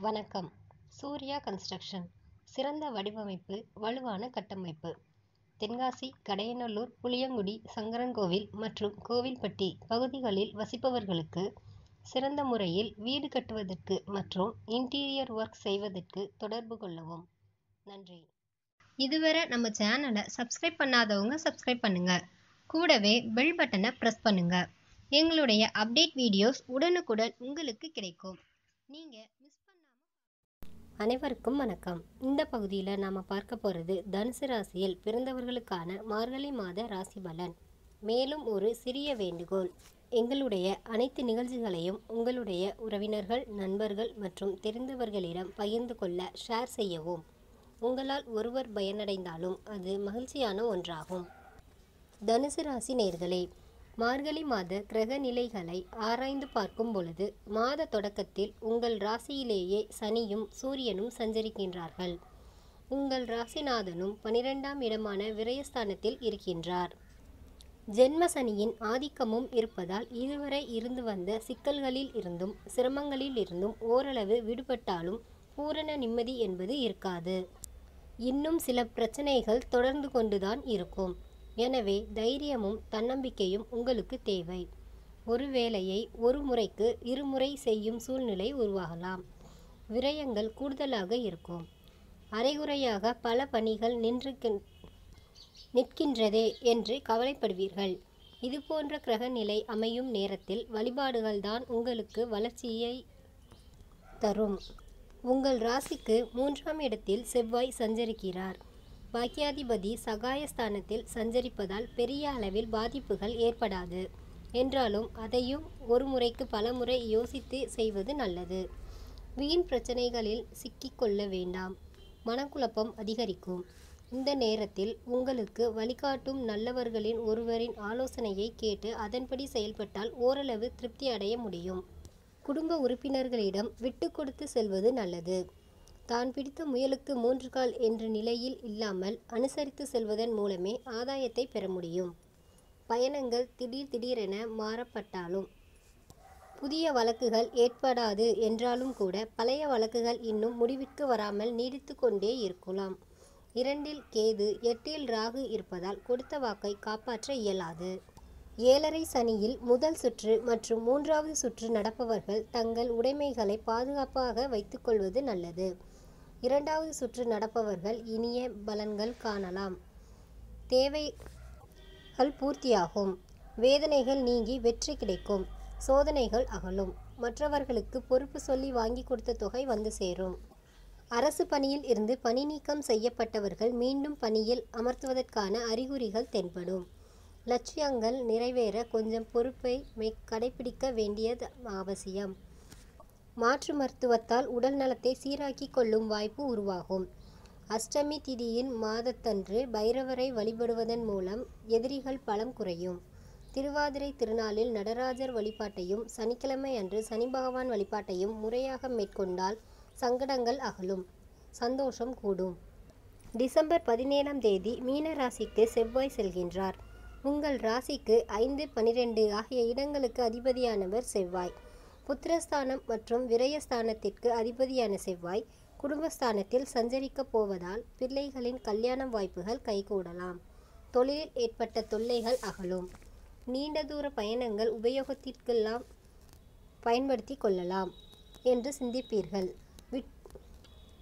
வணக்கம். சூர்யா கன்ஸ்ட்ரக்ஷன். சிறந்த வடிவமைப்பு வலுவான கட்டமைப்பு. தென்காசி கடையநல்லூர் புளியங்குடி சங்கரன்கோவில் மற்றும் கோவில்பட்டி பகுதிகளில் வசிப்பவர்களுக்கு சிறந்த முறையில் வீடு கட்டுவதற்கு மற்றும் இன்டீரியர் ஒர்க் செய்வதற்கு தொடர்பு கொள்ளவும். நன்றி. இதுவரை நம்ம சேனலை சப்ஸ்கிரைப் பண்ணாதவங்க சப்ஸ்கிரைப் பண்ணுங்க. கூடவே பெல் பட்டனை ப்ரெஸ் பண்ணுங்க. எங்களுடைய அப்டேட் வீடியோஸ் உடனுக்குடன் உங்களுக்கு கிடைக்கும். நீங்கள் அனைவருக்கும் வணக்கம். இந்த பகுதியில் நாம் பார்க்க போகிறது தனுசு ராசியில் பிறந்தவர்களுக்கான மார்கழி மாத ராசி பலன். மேலும் ஒரு சிறிய வேண்டுகோள். எங்களுடைய அனைத்து நிகழ்ச்சிகளையும் உங்களுடைய உறவினர்கள் நண்பர்கள் மற்றும் தெரிந்தவர்களிடம் பகிர்ந்து கொள்ள ஷேர் செய்யவும். உங்களால் ஒருவர் பயனடைந்தாலும் அது மகிழ்ச்சியான ஒன்றாகும். தனுசு ராசி நேர்களே மார்கழி மாத கிரக நிலைகளை ஆராய்ந்து பார்க்கும் பொழுது மாத தொடக்கத்தில் உங்கள் ராசியிலேயே சனியும் சூரியனும் சஞ்சரிக்கின்றார்கள். உங்கள் ராசிநாதனும் பனிரெண்டாம் இடமான விரயஸ்தானத்தில் இருக்கின்றார். ஜென்ம சனியின் ஆதிக்கமும் இருப்பதால் இதுவரை இருந்து வந்த சிக்கல்களில் இருந்தும் சிரமங்களில் இருந்தும் ஓரளவு விடுபட்டாலும் பூரண நிம்மதி என்பது இருக்காது. இன்னும் சில பிரச்சனைகள் தொடர்ந்து கொண்டுதான் இருக்கும். எனவே தைரியமும் தன்னம்பிக்கையும் உங்களுக்கு தேவை. ஒரு வேலையை ஒரு முறைக்கு இருமுறை செய்யும் சூழ்நிலை உருவாகலாம். விரயங்கள் கூடுதலாக இருக்கும். அரைகுறையாக பல பணிகள் நின்று நிற்கின்றதே என்று கவலைப்படுவீர்கள். இதுபோன்ற கிரகநிலை கிரக நிலை அமையும் நேரத்தில் வழிபாடுகள் தான் உங்களுக்கு வளர்ச்சியை தரும். உங்கள் ராசிக்கு மூன்றாம் இடத்தில் செவ்வாய் சஞ்சரிக்கிறார். பாக்கியாதிபதி சகாயஸ்தானத்தில் சஞ்சரிப்பதால் பெரிய அளவில் பாதிப்புகள் ஏற்படாது. என்றாலும் அதையும் ஒரு முறைக்கு பல முறை யோசித்து செய்வது நல்லது. வீண் பிரச்சனைகளில் சிக்கிக்கொள்ள வேண்டாம். மனக்குழப்பம் அதிகரிக்கும். இந்த நேரத்தில் உங்களுக்கு வழிகாட்டும் நல்லவர்களின் ஒருவரின் ஆலோசனையை கேட்டு அதன்படி செயல்பட்டால் ஓரளவு திருப்தி அடைய முடியும். குடும்ப உறுப்பினர்களிடம் விட்டு கொடுத்து செல்வது நல்லது. தான் பிடித்த முயலுக்கு மூன்று கால் என்ற நிலையில் இல்லாமல் அனுசரித்து செல்வதன் மூலமே ஆதாயத்தை பெற முடியும். பயணங்கள் திடீர் திடீரென மாறப்பட்டாலும் புதிய வழக்குகள் ஏற்படாது என்றாலும் கூட பழைய வழக்குகள் இன்னும் முடிவிற்கு வராமல் நீடித்து கொண்டே இருக்கலாம். இரண்டில் கேது எட்டில் ராகு இருப்பதால் கொடுத்த வாக்கை காப்பாற்ற இயலாது. ஏழரை சனியில் முதல் சுற்று மற்றும் மூன்றாவது சுற்று நடப்பவர்கள் தங்கள் உடைமைகளை பாதுகாப்பாக வைத்துக்கொள்வது நல்லது. இரண்டாவது சுற்று நடப்பவர்கள் இனிய பலன்கள் காணலாம். தேவைகள் பூர்த்தியாகும். வேதனைகள் நீங்கி வெற்றி கிடைக்கும். சோதனைகள் அகலும். மற்றவர்களுக்கு பொறுப்பு சொல்லி வாங்கி கொடுத்த தொகை வந்து சேரும். அரசு பணியில் இருந்து பணி நீக்கம் செய்யப்பட்டவர்கள் மீண்டும் பணியில் அமர்த்துவதற்கான அறிகுறிகள் தென்படும். லட்சியங்கள் நிறைவேற கொஞ்சம் பொறுப்பை கடைபிடிக்க வேண்டியது அவசியம். மாற்று மருத்துவத்தால் உடல் நலத்தை சீராக்கி கொள்ளும் வாய்ப்பு உருவாகும். அஷ்டமி திதியின் மாதத்தன்று பைரவரை வழிபடுவதன் மூலம் எதிரிகள் பலம் குறையும். திருவாதிரை திருநாளில் நடராஜர் வழிபாட்டையும் சனிக்கிழமை அன்று சனி பகவான் வழிபாட்டையும் முறையாக மேற்கொண்டால் சங்கடங்கள் அகலும் சந்தோஷம் கூடும். டிசம்பர் பதினேழாம் தேதி மீன ராசிக்கு செவ்வாய் செல்கின்றார். உங்கள் ராசிக்கு ஐந்து பனிரெண்டு ஆகிய இடங்களுக்கு அதிபதியானவர் செவ்வாய். புத்திரஸ்தானம் மற்றும் விரயஸ்தானத்திற்கு அதிபதியான செவ்வாய் குடும்பஸ்தானத்தில் சஞ்சரிக்கப் போவதால் பிள்ளைகளின் கல்யாண வாய்ப்புகள் கைகூடலாம். தொழிலில் ஏற்பட்ட தொல்லைகள் அகலும். நீண்ட தூர பயணங்கள் உபயோகத்திற்கெல்லாம் பயன்படுத்தி கொள்ளலாம் என்று சிந்திப்பீர்கள். விட்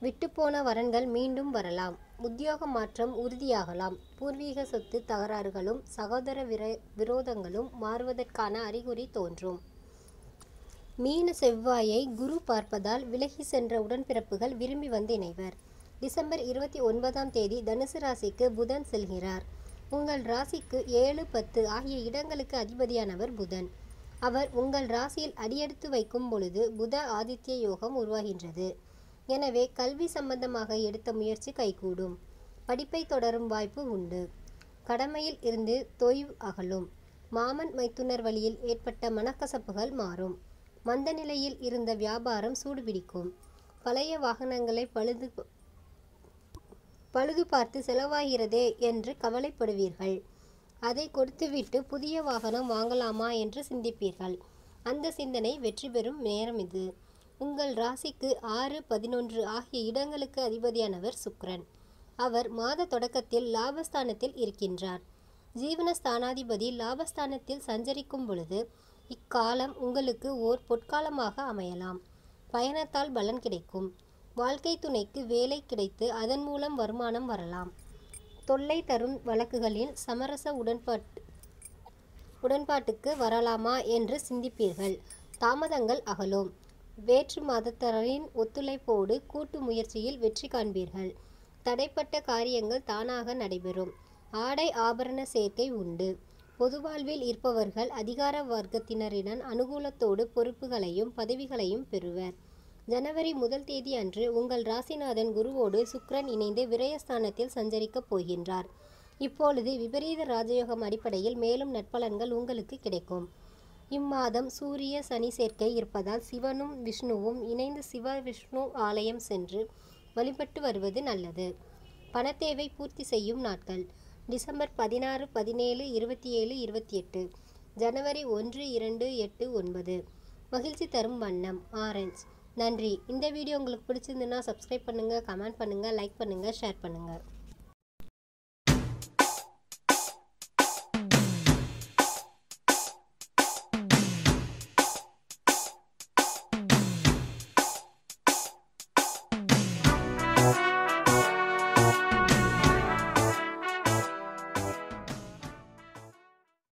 விட்டுப்போன வரன்கள் மீண்டும் வரலாம். உத்தியோக மாற்றம் உறுதியாகலாம். பூர்வீக சொத்து தகராறுகளும் சகோதர விர விரோதங்களும் மாறுவதற்கான அறிகுறி தோன்றும். மீன செவ்வாயை குரு பார்ப்பதால் விலகி சென்ற உடன்பிறப்புகள் விரும்பி வந்து இணைவர். டிசம்பர் இருபத்தி ஒன்பதாம் தேதி தனுசு ராசிக்கு புதன் செல்கிறார். உங்கள் ராசிக்கு ஏழு பத்து ஆகிய இடங்களுக்கு அதிபதியானவர் புதன். அவர் உங்கள் ராசியில் அடியெடுத்து வைக்கும் பொழுது புத ஆதித்ய யோகம் உருவாகின்றது. எனவே கல்வி சம்பந்தமாக எடுத்த முயற்சி கைகூடும். படிப்பை தொடரும் வாய்ப்பு உண்டு. கடமையில் இருந்து தொய்வு அகலும். மாமன் மைத்துனர் வழியில் ஏற்பட்ட மனக்கசப்புகள் மாறும். மந்த நிலையில் இருந்த வியாபாரம் சூடுபிடிக்கும். பழைய வாகனங்களை பழுது பழுது பார்த்து செலவாகிறதே என்று கவலைப்படுவீர்கள். அதை கொடுத்துவிட்டு புதிய வாகனம் வாங்கலாமா என்று சிந்திப்பீர்கள். அந்த சிந்தனை வெற்றி பெறும் நேரம் இது. உங்கள் ராசிக்கு ஆறு பதினொன்று ஆகிய இடங்களுக்கு அதிபதியானவர் சுக்ரன். அவர் மாத தொடக்கத்தில் லாபஸ்தானத்தில் இருக்கின்றார். ஜீவனஸ்தானாதிபதி லாபஸ்தானத்தில் சஞ்சரிக்கும் பொழுது இக்காலம் உங்களுக்கு ஓர் பொற்காலமாக அமையலாம். பயணத்தால் பலன் கிடைக்கும். வாழ்க்கை துணைக்கு வேலை கிடைத்து அதன் மூலம் வருமானம் வரலாம். தொல்லை தரும் வழக்குகளில் சமரச உடன்பாட்டு உடன்பாட்டுக்கு வரலாமா என்று சிந்திப்பீர்கள். தாமதங்கள் அகலும். வேற்று மதத்தரின் ஒத்துழைப்போடு கூட்டு முயற்சியில் வெற்றி காண்பீர்கள். தடைப்பட்ட காரியங்கள் தானாக நடைபெறும். ஆடை ஆபரண சேர்க்கை உண்டு. பொதுவாழ்வில் இருப்பவர்கள் அதிகார வர்க்கத்தினரிடம் அனுகூலத்தோடு பொறுப்புகளையும் பதவிகளையும் பெறுவர். ஜனவரி முதல் தேதி அன்று உங்கள் ராசிநாதன் குருவோடு சுக்கிரன் இணைந்து விரயஸ்தானத்தில் சஞ்சரிக்கப் போகின்றார். இப்பொழுது விபரீத ராஜயோகம் அடிப்படையில் மேலும் நற்பலன்கள் உங்களுக்கு கிடைக்கும். இம்மாதம் சூரிய சனி சேர்க்கை இருப்பதால் சிவனும் விஷ்ணுவும் இணைந்து சிவ விஷ்ணு ஆலயம் சென்று வழிபட்டு வருவது நல்லது. பணத்தேவை பூர்த்தி செய்யும் நாட்கள். டிசம்பர் பதினாறு பதினேழு இருபத்தி ஏழு இருபத்தி எட்டு ஜனவரி ஒன்று இரண்டு எட்டு ஒன்பது. மகிழ்ச்சி தரும் வண்ணம். ஆரஞ்ச். நன்றி. இந்த வீடியோ உங்களுக்கு பிடிச்சிருந்துன்னா சப்ஸ்கிரைப் பண்ணுங்கள் கமெண்ட் பண்ணுங்கள் லைக் பண்ணுங்கள் ஷேர் பண்ணுங்கள்